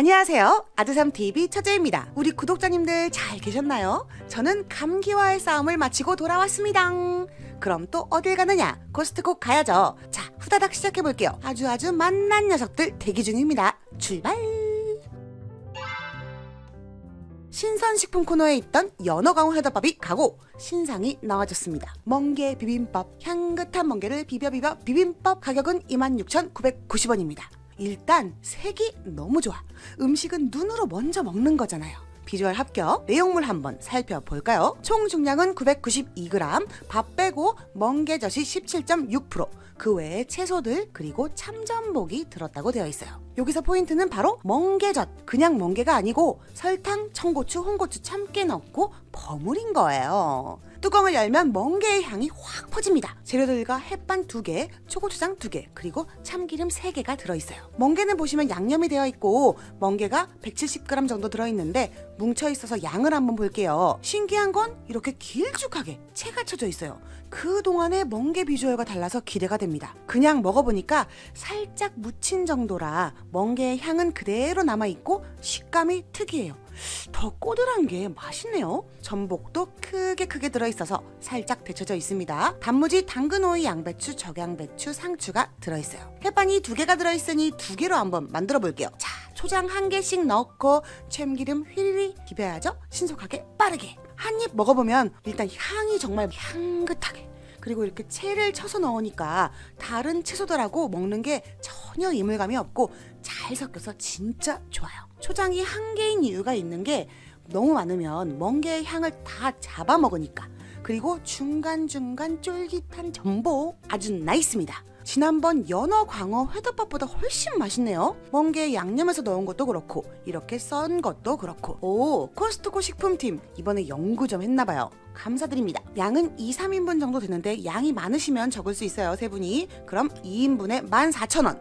안녕하세요. 아드삼TV 처제입니다. 우리 구독자님들 잘 계셨나요? 저는 감기와의 싸움을 마치고 돌아왔습니다. 그럼 또 어딜 가느냐? 코스트코 가야죠. 자, 후다닥 시작해볼게요. 아주 아주 만난 녀석들 대기 중입니다. 출발! 신선식품 코너에 있던 연어강호 회덮밥이 가고 신상이 나와졌습니다. 멍게 비빔밥, 향긋한 멍게를 비벼 비벼 비빔밥 가격은 26,990원입니다. 일단 색이 너무 좋아. 음식은 눈으로 먼저 먹는 거잖아요. 비주얼 합격. 내용물 한번 살펴볼까요? 총 중량은 992g, 밥 빼고 멍게젓이 17.6%, 그 외에 채소들 그리고 참전복이 들었다고 되어 있어요. 여기서 포인트는 바로 멍게젓. 그냥 멍게가 아니고 설탕, 청고추, 홍고추, 참깨 넣고 버무린 거예요. 뚜껑을 열면 멍게의 향이 확 퍼집니다. 재료들과 햇반 2개, 초고추장 2개, 그리고 참기름 3개가 들어있어요. 멍게는 보시면 양념이 되어 있고 멍게가 170g 정도 들어있는데 뭉쳐있어서 양을 한번 볼게요. 신기한 건 이렇게 길쭉하게 채가 쳐져 있어요. 그동안의 멍게 비주얼과 달라서 기대가 됩니다. 그냥 먹어보니까 살짝 묻힌 정도라 멍게의 향은 그대로 남아있고 식감이 특이해요. 더 꼬들한 게 맛있네요. 전복도 크게 크게 들어있어서 살짝 데쳐져 있습니다. 단무지, 당근오이, 양배추, 적양배추, 상추가 들어있어요. 햇반이 두 개가 들어있으니 두 개로 한번 만들어 볼게요. 자, 초장 한 개씩 넣고 참기름 휘리리 비벼야죠. 신속하게 빠르게. 한 입 먹어보면 일단 향이 정말 향긋하게 그리고 이렇게 채를 쳐서 넣으니까 다른 채소들하고 먹는 게 전혀 이물감이 없고 잘 섞여서 진짜 좋아요. 초장이 한 개인 이유가 있는 게 너무 많으면 멍게의 향을 다 잡아먹으니까. 그리고 중간중간 쫄깃한 전복 아주 나이스입니다. 지난번 연어 광어 회덮밥보다 훨씬 맛있네요. 멍게 양념해서 넣은 것도 그렇고 이렇게 썬 것도 그렇고 오 코스트코 식품팀 이번에 연구 좀 했나봐요. 감사드립니다. 양은 2, 3인분 정도 되는데 양이 많으시면 적을 수 있어요. 세 분이. 그럼 2인분에 14,000원.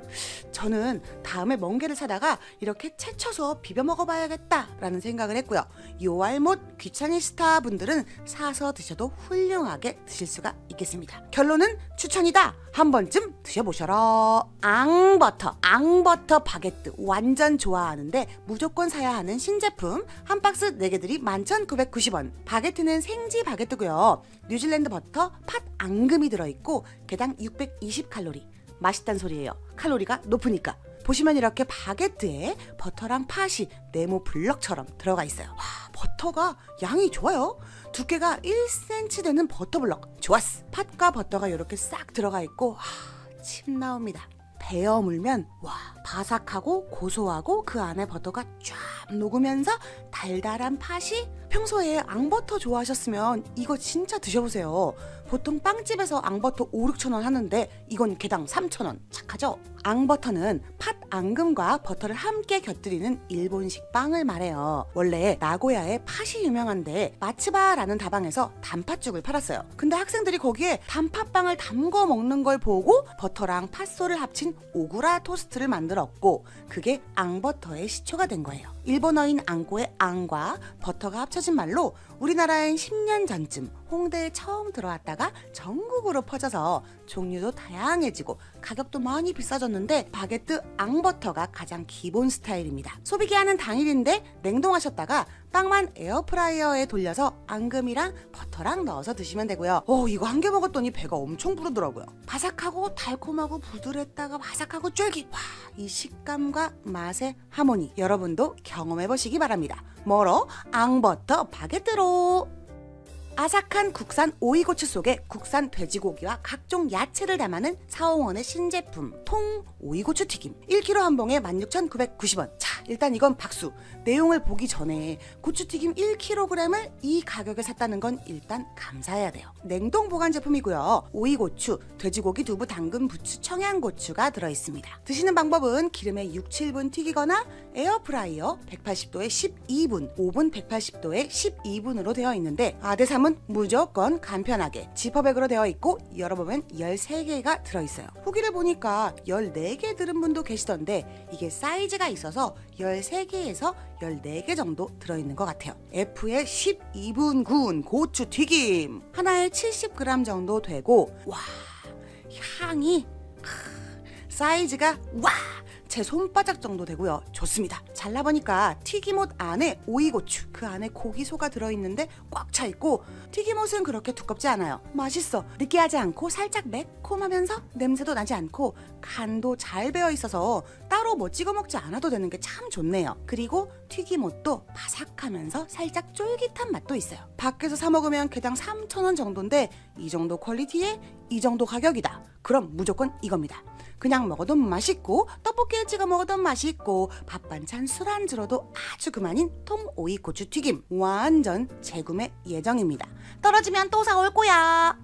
저는 다음에 멍게를 사다가 이렇게 채쳐서 비벼 먹어봐야겠다라는 생각을 했고요. 요알못 귀차니스타 분들은 사서 드셔도 훌륭하게 드실 수가 있겠습니다. 결론은 추천이다. 한 번쯤 드셔보셔라. 앙버터, 앙버터 바게트 완전 좋아하는데 무조건 사야 하는 신제품 한 박스 4개들이 11,990원. 바게트는 생지 바게트고요. 뉴질랜드 버터 팥 앙금이 들어있고 개당 620칼로리. 맛있단 소리예요. 칼로리가 높으니까. 보시면 이렇게 바게트에 버터랑 팥이 네모 블럭처럼 들어가 있어요. 와, 버터가 양이 좋아요. 두께가 1cm 되는 버터 블럭. 좋았어. 팥과 버터가 이렇게 싹 들어가 있고 하, 침 나옵니다. 베어 물면 와 바삭하고 고소하고 그 안에 버터가 쫙 녹으면서 달달한 팥이 평소에 앙버터 좋아하셨으면 이거 진짜 드셔보세요. 보통 빵집에서 앙버터 5, 6천 원 하는데 이건 개당 3천 원 착하죠? 앙버터는 팥 앙금과 버터를 함께 곁들이는 일본식 빵을 말해요. 원래 나고야에 팥이 유명한데 마츠바라는 다방에서 단팥죽을 팔았어요. 근데 학생들이 거기에 단팥빵을 담궈 먹는 걸 보고 버터랑 팥소를 합친 오구라 토스트를 만들었고 그게 앙버터의 시초가 된 거예요. 일본어인 앙꼬의 앙과 버터가 합쳐진 말로 우리나라엔 10년 전쯤 홍대에 처음 들어왔다가 전국으로 퍼져서 종류도 다양해지고 가격도 많이 비싸졌는데 바게트 앙버터가 가장 기본 스타일입니다. 소비기한은 당일인데 냉동하셨다가 빵만 에어프라이어에 돌려서 앙금이랑 버터랑 넣어서 드시면 되고요. 오 이거 한 개 먹었더니 배가 엄청 부르더라고요. 바삭하고 달콤하고 부드랬다가 바삭하고 쫄깃. 와 이 식감과 맛의 하모니 여러분도 경험해 보시기 바랍니다. 뭐로 앙버터 바게트로. 아삭한 국산 오이고추 속에 국산 돼지고기와 각종 야채를 담아낸 사홍원의 신제품 통 오이고추 튀김. 1kg 한 봉에 16,990원. 자 일단 이건 박수. 내용을 보기 전에 고추튀김 1kg을 이 가격에 샀다는 건 일단 감사해야 돼요. 냉동 보관 제품이고요. 오이고추, 돼지고기, 두부, 당근, 부추, 청양고추가 들어있습니다. 드시는 방법은 기름에 6, 7분 튀기거나 에어프라이어 180도에 12분 오븐 180도에 12분으로 되어 있는데 아대삼은 무조건 간편하게 지퍼백으로 되어 있고 열어보면 13개가 들어있어요. 후기를 보니까 14개 들은 분도 계시던데 이게 사이즈가 있어서 13개에서 14개 정도 들어있는 것 같아요. F에 12분 구운 고추 튀김 하나에 70g 정도 되고 와 향이 크, 사이즈가 와 제 손바닥 정도 되고요. 좋습니다. 잘라보니까 튀김옷 안에 오이고추, 그 안에 고기소가 들어있는데 꽉 차 있고 튀김옷은 그렇게 두껍지 않아요. 맛있어. 느끼하지 않고 살짝 매콤하면서 냄새도 나지 않고 간도 잘 배어 있어서 따로 뭐 찍어 먹지 않아도 되는 게 참 좋네요. 그리고 튀김옷도 바삭하면서 살짝 쫄깃한 맛도 있어요. 밖에서 사 먹으면 개당 3,000원 정도인데 이 정도 퀄리티에 이 정도 가격이다. 그럼 무조건 이겁니다. 그냥 먹어도 맛있고 떡볶이에 찍어 먹어도 맛있고 밥 반찬 술안주로도 아주 그만인 통오이 고추 튀김 완전 재구매 예정입니다. 떨어지면 또 사올 거야.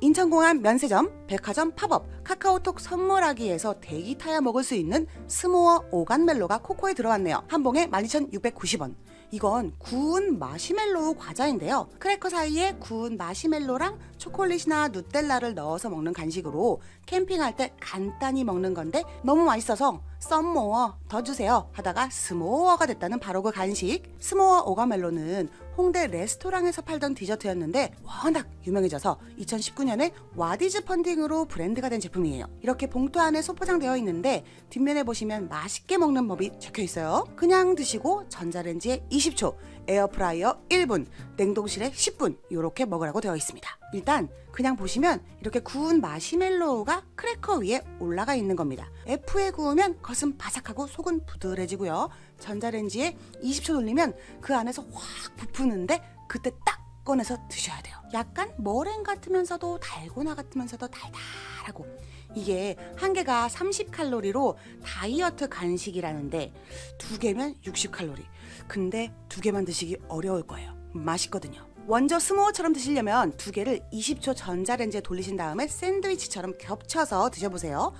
인천공항 면세점, 백화점 팝업, 카카오톡 선물하기에서 대기 타야 먹을 수 있는 스모어 오간멜로가 코코에 들어왔네요. 한 봉에 12,690원. 이건 구운 마시멜로우 과자인데요. 크래커 사이에 구운 마시멜로랑 초콜릿이나 누텔라를 넣어서 먹는 간식으로 캠핑할 때 간단히 먹는 건데 너무 맛있어서 썸모어 더 주세요 하다가 스모어가 됐다는 바로 그 간식. 스모어 오가멜로는 홍대 레스토랑에서 팔던 디저트였는데 워낙 유명해져서 2019년에 와디즈 펀딩으로 브랜드가 된 제품이에요. 이렇게 봉투 안에 소포장되어 있는데 뒷면에 보시면 맛있게 먹는 법이 적혀 있어요. 그냥 드시고 전자레인지에 20초, 에어프라이어 1분, 냉동실에 10분 이렇게 먹으라고 되어 있습니다. 일단 그냥 보시면 이렇게 구운 마시멜로우가 크래커 위에 올라가 있는 겁니다. F에 구우면 겉은 바삭하고 속은 부드러지고요. 전자레인지에 20초 돌리면 그 안에서 확 부푸는데 그때 딱 꺼내서 드셔야 돼요. 약간 머랭 같으면서도 달고나 같으면서도 달달하고 이게 한 개가 30칼로리로 다이어트 간식이라는데 두 개면 60칼로리. 근데 두 개만 드시기 어려울 거예요. 맛있거든요. 먼저 스모어처럼 드시려면 두 개를 20초 전자레인지에 돌리신 다음에 샌드위치처럼 겹쳐서 드셔보세요.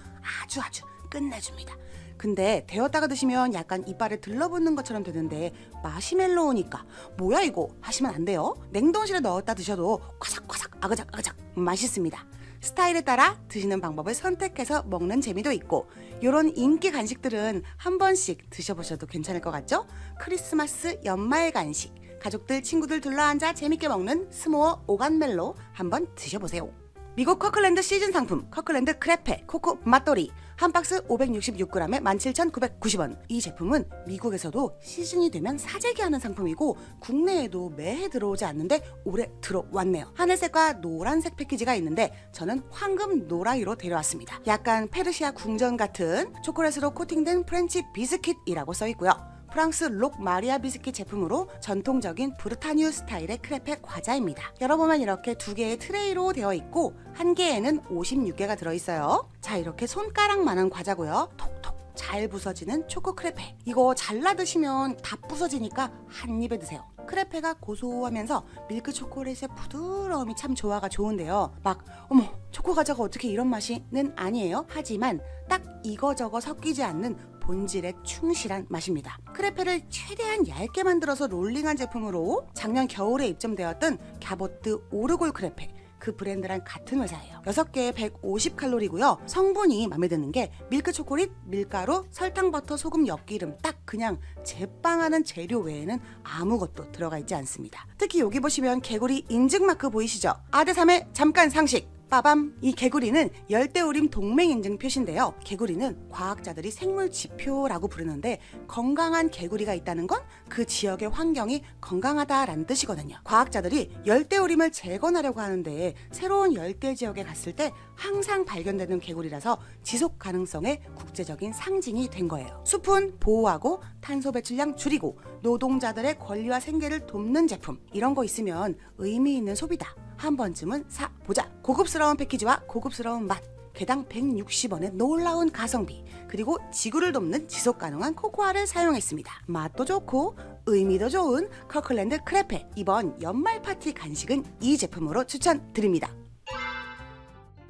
아주 아주 끝내줍니다. 근데 데웠다가 드시면 약간 이빨에 들러붙는 것처럼 되는데 마시멜로우니까 뭐야 이거 하시면 안 돼요. 냉동실에 넣었다 드셔도 과삭과삭 아그작 아그작 맛있습니다. 스타일에 따라 드시는 방법을 선택해서 먹는 재미도 있고 이런 인기 간식들은 한 번씩 드셔보셔도 괜찮을 것 같죠? 크리스마스 연말 간식 가족들 친구들 둘러앉아 재밌게 먹는 스모어 오간멜로 한번 드셔보세요. 미국 커클랜드 시즌 상품 커클랜드 크레페 코코 맛돌이 한 박스 566g에 17,990원. 이 제품은 미국에서도 시즌이 되면 사재기하는 상품이고 국내에도 매해 들어오지 않는데 올해 들어왔네요. 하늘색과 노란색 패키지가 있는데 저는 황금 노라이로 데려왔습니다. 약간 페르시아 궁전 같은 초콜릿으로 코팅된 프렌치 비스킷이라고 써 있고요. 프랑스 록 마리아 비스킷 제품으로 전통적인 브르타뉴 스타일의 크레페 과자입니다. 열어보면 이렇게 두 개의 트레이로 되어 있고 한 개에는 56개가 들어있어요. 자 이렇게 손가락만한 과자고요. 톡톡 잘 부서지는 초코 크레페. 이거 잘라 드시면 다 부서지니까 한 입에 드세요. 크레페가 고소하면서 밀크 초콜릿의 부드러움이 참 조화가 좋은데요. 막 어머 초코 과자가 어떻게 이런 맛이는 아니에요. 하지만 딱 이거저거 섞이지 않는 본질에 충실한 맛입니다. 크레페를 최대한 얇게 만들어서 롤링한 제품으로 작년 겨울에 입점되었던 갸보트 오르골 크레페 그 브랜드랑 같은 회사예요. 6개에 150칼로리고요. 성분이 마음에 드는 게 밀크 초콜릿, 밀가루, 설탕, 버터, 소금, 엿기름 딱 그냥 제빵하는 재료 외에는 아무것도 들어가 있지 않습니다. 특히 여기 보시면 개구리 인증 마크 보이시죠? 아대삼의 잠깐 상식. 빠밤! 이 개구리는 열대우림 동맹 인증 표시인데요. 개구리는 과학자들이 생물 지표라고 부르는데 건강한 개구리가 있다는 건 그 지역의 환경이 건강하다라는 뜻이거든요. 과학자들이 열대우림을 재건하려고 하는데 새로운 열대 지역에 갔을 때 항상 발견되는 개구리라서 지속 가능성의 국제적인 상징이 된 거예요. 숲은 보호하고 탄소 배출량 줄이고 노동자들의 권리와 생계를 돕는 제품 이런 거 있으면 의미 있는 소비다. 한 번쯤은 사 보자. 고급스러운 패키지와 고급스러운 맛. 개당 160원의 놀라운 가성비 그리고 지구를 돕는 지속 가능한 코코아를 사용했습니다. 맛도 좋고 의미도 좋은 커클랜드 크레페 이번 연말 파티 간식은 이 제품으로 추천드립니다.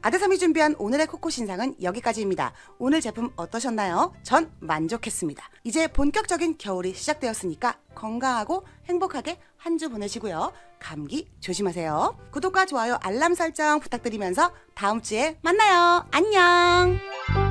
아드삼이 준비한 오늘의 코코 신상은 여기까지입니다. 오늘 제품 어떠셨나요? 전 만족했습니다. 이제 본격적인 겨울이 시작되었으니까 건강하고 행복하게 한 주 보내시고요. 감기 조심하세요. 구독과 좋아요, 알람 설정 부탁드리면서 다음 주에 만나요. 안녕!